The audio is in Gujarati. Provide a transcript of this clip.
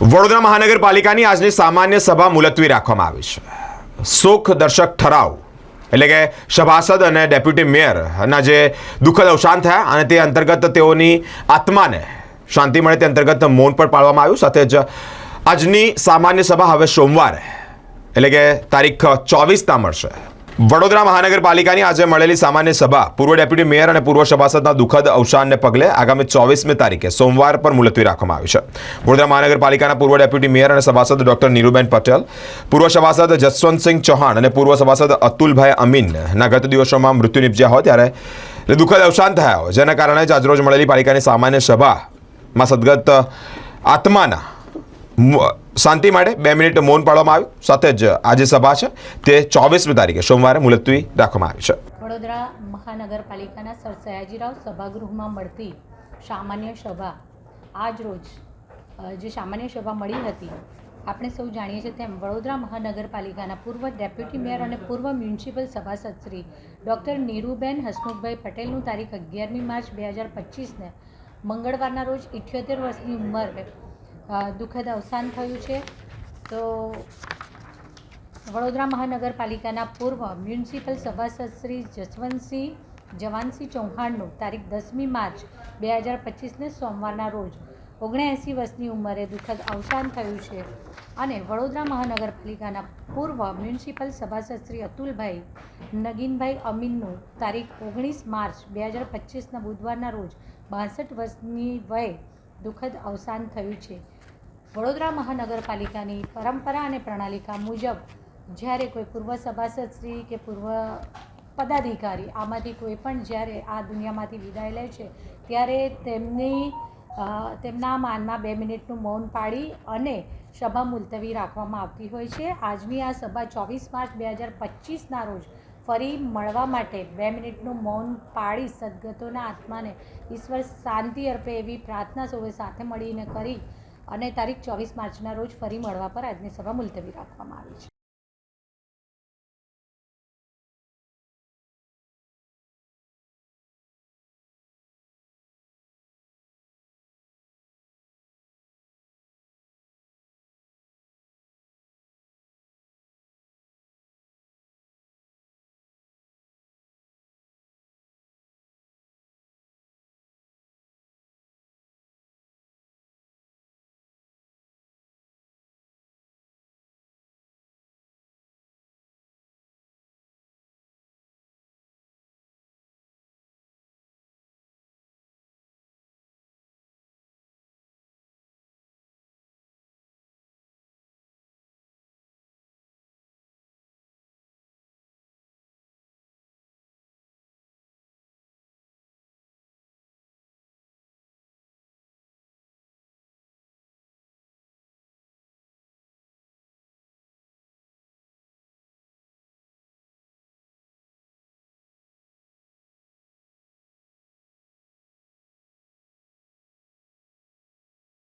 વડોદરા મહાનગરપાલિકાની આજની સામાન્ય સભા મુલતવી રાખવામાં આવી છે. શોક દર્શક ઠરાવ, એટલે કે સભાસદ અને ડેપ્યુટી મેયરના જે દુઃખદ અવસાન થયા અને તે અંતર્ગત તેઓની આત્માને શાંતિ મળે તે અંતર્ગત મૌન પણ પાળવામાં આવ્યું. સાથે જ આજની સામાન્ય સભા હવે સોમવારે, એટલે કે તારીખ ચોવીસના મળશે. વડોદરા મહાનગરપાલિકાની આજે મળેલી સામાન્ય સભા પૂર્વ ડેપ્યુટી મેયર અને પૂર્વ સભાસદના દુઃખદ અવસાનને પગલે આગામી ચોવીસમી તારીખે સોમવાર પર મુલતવી રાખવામાં આવી છે. વડોદરા મહાનગરપાલિકાના પૂર્વ ડેપ્યુટી મેયર અને સભાસદ ડોક્ટર નીરુબેન પટેલ, પૂર્વ સભાસદ જસવંતસિંહ ચૌહાણ અને પૂર્વ સભાસદ અતુલભાઈ અમીનના ગત દિવસોમાં મૃત્યુ નિપજ્યા હોય ત્યારે દુઃખદ અવસાન થયા હોય. જેના કારણે જ આજરોજ મળેલી પાલિકાની સામાન્ય સભામાં સદગત આત્માના શાંતિ માટે બે મિનિટ મૌન પાડવામાં આવ્યું. સાથે જ આજે સભા છે. તે ચોવીસમી તારીખે સોમવારે મુલતવી રાખવામાં આવી છે. વડોદરા મહાનગરપાલિકાના સર સયાજીરાવ સભાગૃહમાં મળતી સામાન્ય સભા આજ રોજ જે સામાન્ય સભા મળી હતી, આપણે સૌ જાણીએ છીએ તેમ વડોદરા મહાનગરપાલિકાના પૂર્વ ડેપ્યુટી મેયર અને પૂર્વ મ્યુનિસિપલ સભાસદ શ્રી ડૉક્ટર નીરુબેન હસમુખભાઈ પટેલનું તારીખ અગિયારમી માર્ચ બે હજાર પચીસને મંગળવારના રોજ ઇઠ્યોતેર વર્ષની ઉંમરે દુઃખદ અવસાન થયું છે. તો વડોદરા મહાનગરપાલિકાના પૂર્વ મ્યુનિસિપલ સભાસદ શ્રી જસવંતસિંહ જવાનસિંહ ચૌહાણનું તારીખ દસમી માર્ચ બે હજાર પચીસને સોમવારના રોજ ઓગણએંસી વર્ષની ઉંમરે દુઃખદ અવસાન થયું છે અને વડોદરા મહાનગરપાલિકાના પૂર્વ મ્યુનિસિપલ સભાસદ શ્રી અતુલભાઈ નગીનભાઈ અમીનનું તારીખ ઓગણીસ માર્ચ બે હજાર પચીસના બુધવારના રોજ બાસઠ વર્ષની વયે દુઃખદ અવસાન થયું છે. વડોદરા મહાનગરપાલિકાની પરંપરા અને પ્રણાલિકા મુજબ જ્યારે કોઈ પૂર્વ સભાસદ શ્રી કે પૂર્વ પદાધિકારી આમાંથી કોઈ પણ જ્યારે આ દુનિયામાંથી વિદાય લે છે, ત્યારે તેમની તેમના માનમાં બે મિનિટનું મૌન પાડી અને સભા મુલતવી રાખવામાં આવતી હોય છે. આજની આ સભા ચોવીસ માર્ચ બે હજાર પચીસના રોજ ફરી મળવા માટે બે મિનિટનું મૌન પાડી સદગતોના આત્માને ઈશ્વર શાંતિ અર્પે એવી પ્રાર્થના સૌએ સાથે મળીને કરી અને તારીખ ચોવીસ માર્ચના રોજ ફરી મળવા પર આજની સભા મુલતવી રાખવામાં આવી છે.